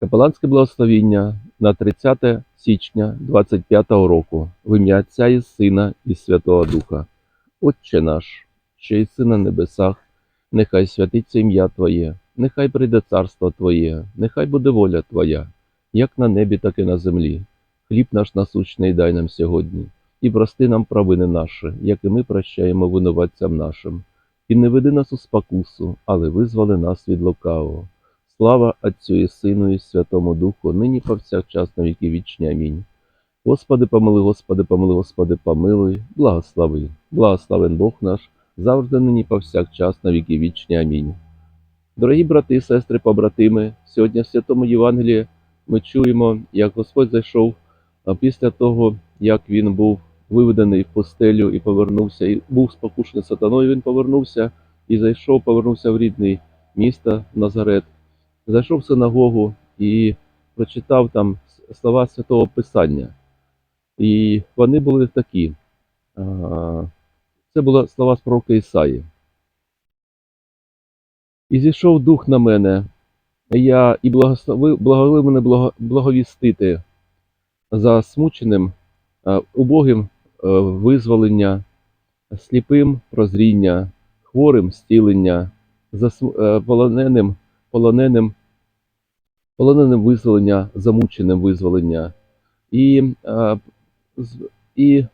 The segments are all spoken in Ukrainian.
Капеланське благословіння на 30 січня 25-го року в ім'я Отця і Сина і Святого Духа. Отче наш, що єси на небесах, нехай святиться ім'я Твоє, нехай прийде царство Твоє, нехай буде воля Твоя, як на небі, так і на землі. Хліб наш насущний дай нам сьогодні, і прости нам провини наші, як і ми прощаємо винуватцям нашим. І не веди нас у спокусу, але визволи нас від лукавого. Слава Отцю і Сину і Святому Духу, нині повсякчас на віки вічні. Амінь. Господи, помилуй, Господи, помилуй, Господи, помилуй, благослови. Благословен Бог наш, завжди нині повсякчас на віки вічні. Амінь. Дорогі брати, сестри, побратими, сьогодні в Святому Євангелії ми чуємо, як Господь зайшов після того, як він був виведений в пустелю і повернувся, і був спокушений сатаною, він повернувся і зайшов, повернувся в рідний місто Назарет зайшов в синагогу і прочитав там слова Святого Писання. І вони були такі. Це були слова з пророка Ісаї. І зійшов дух на мене, я і благословив, мене благовістити за смученим, убогим е, визволення, сліпим прозріння, хворим зцілення, за е, полоненим полоненим, полоненим визволення, замученим визволення, і, е, і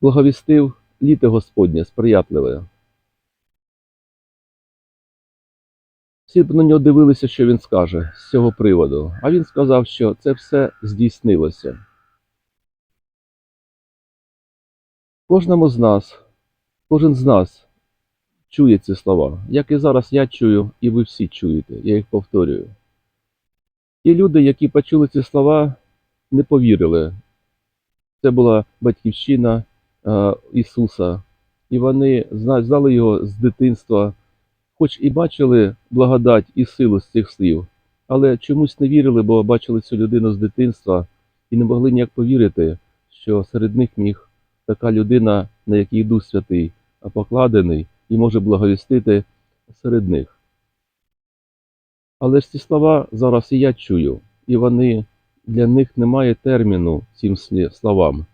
благовістив літо Господнє сприятливе. Всі б на нього дивилися, що він скаже з цього приводу, а він сказав, що це все здійснилося. Кожному з нас, кожен з нас чує ці слова, як і зараз я чую, і ви всі чуєте, я їх повторюю. Є люди, які почули ці слова, не повірили. Це була батьківщина е, Ісуса, і вони знали його з дитинства, хоч і бачили благодать і силу з цих слів, але чомусь не вірили, бо бачили цю людину з дитинства і не могли ніяк повірити, що серед них міг така людина, на якій Дух Святий покладений, і може благовістити серед них. Але ж ці слова зараз і я чую, і вони для них немає терміну цим словам.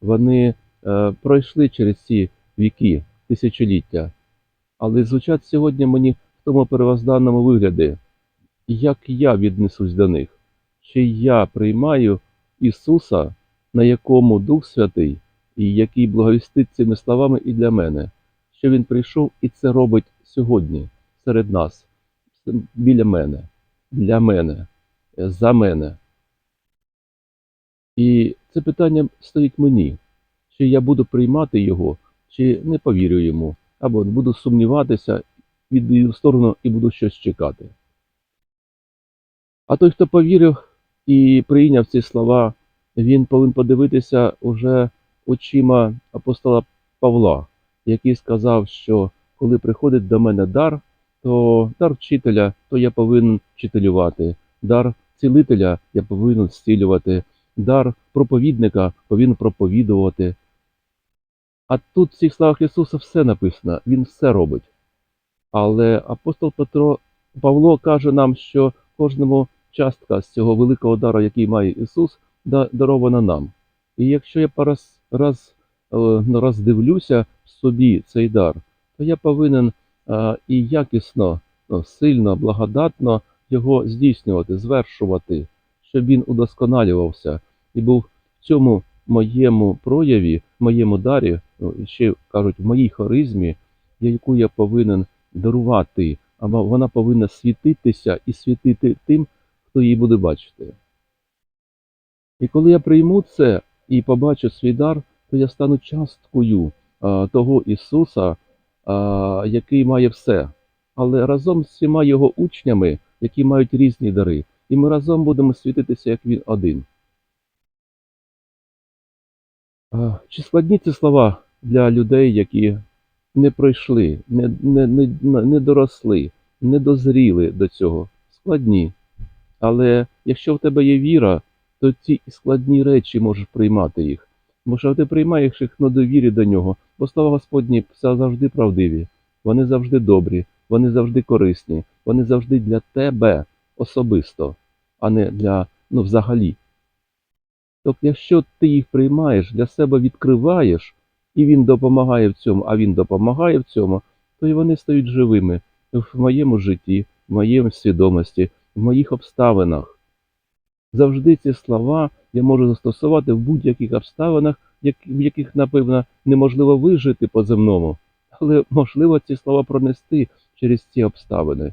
Вони е, пройшли через ці віки, тисячоліття, але звучать сьогодні мені в тому первозданному вигляді, як я віднесусь до них, чи я приймаю Ісуса, на якому Дух Святий, і який благовістить цими словами і для мене, що Він прийшов і це робить сьогодні серед нас, біля мене, для мене, е, за мене. І це питання стоїть мені, чи я буду приймати його, чи не повірю йому, або буду сумніватися, відійду в сторону і буду щось чекати. А той, хто повірив і прийняв ці слова, він повинен подивитися уже очима апостола Павла, який сказав, що коли приходить до мене дар, то дар вчителя, то я повинен вчителювати, дар цілителя я повинен зцілювати, дар проповідника повинен проповідувати. А тут в цих словах Ісуса все написано, Він все робить. Але апостол Петро Павло каже нам, що кожному частка з цього великого дару, який має Ісус, дарована нам. І якщо я пораз, раз, е, роздивлюся в собі цей дар, то я повинен е, і якісно, ну, сильно, благодатно його здійснювати, звершувати, щоб він удосконалювався і був в цьому моєму прояві, моєму дарі, ну, ще кажуть, в моїй харизмі, яку я повинен дарувати, або вона повинна світитися і світити тим, хто її буде бачити. І коли я прийму це і побачу свій дар, то я стану часткою того Ісуса, який має все, але разом з всіма його учнями, які мають різні дари, і ми разом будемо світитися, як він один. Чи складні ці слова для людей, які не пройшли, не, не, не, не доросли, не дозріли до цього? Складні. Але якщо в тебе є віра, то ці складні речі можеш приймати їх. Бо що ти приймаєш їх на довірі до нього, бо слова Господні все завжди правдиві, вони завжди добрі, вони завжди корисні, вони завжди для тебе особисто. а не для ну, взагалі. Тобто, якщо ти їх приймаєш, для себе відкриваєш, і він допомагає в цьому, а він допомагає в цьому, то і вони стають живими в моєму житті, в моєму свідомості, в моїх обставинах. Завжди ці слова я можу застосувати в будь-яких обставинах, в яких, напевно, неможливо вижити по-земному, але можливо ці слова пронести через ці обставини.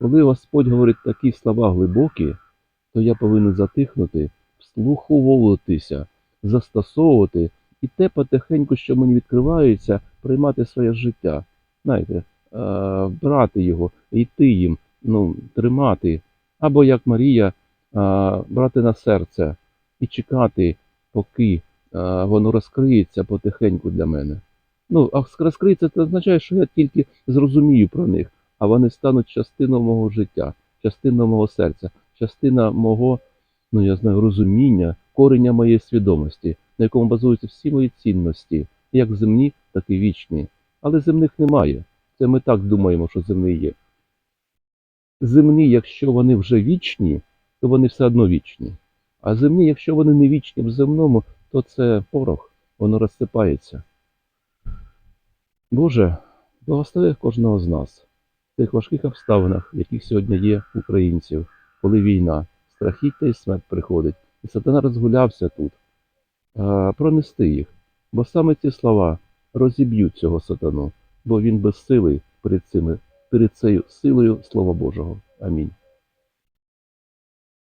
Коли Господь говорить такі слова глибокі, то я повинен затихнути, вслуховуватися, застосовувати і те потихеньку, що мені відкривається, приймати своє життя. Знаєте, е, брати його, йти їм, ну, тримати. Або як Марія, брати на серце і чекати, поки воно розкриється потихеньку для мене. Ну, а розкриється, це означає, що я тільки зрозумію про них, а вони стануть частиною мого життя, частиною мого серця, частина мого, ну я знаю, розуміння, кореня моєї свідомості, на якому базуються всі мої цінності, як земні, так і вічні. Але земних немає. Це ми так думаємо, що земні є. Земні, якщо вони вже вічні, то вони все одно вічні. А земні, якщо вони не вічні в земному, то це порох, воно розсипається. Боже, благослови кожного з нас в тих важких обставинах, яких сьогодні є українців, коли війна, страхіття і смерть приходить, і сатана розгулявся тут, пронести їх. Бо саме ці слова розіб'ють цього сатану, бо він безсилий перед цими, перед цією силою Слова Божого. Амінь.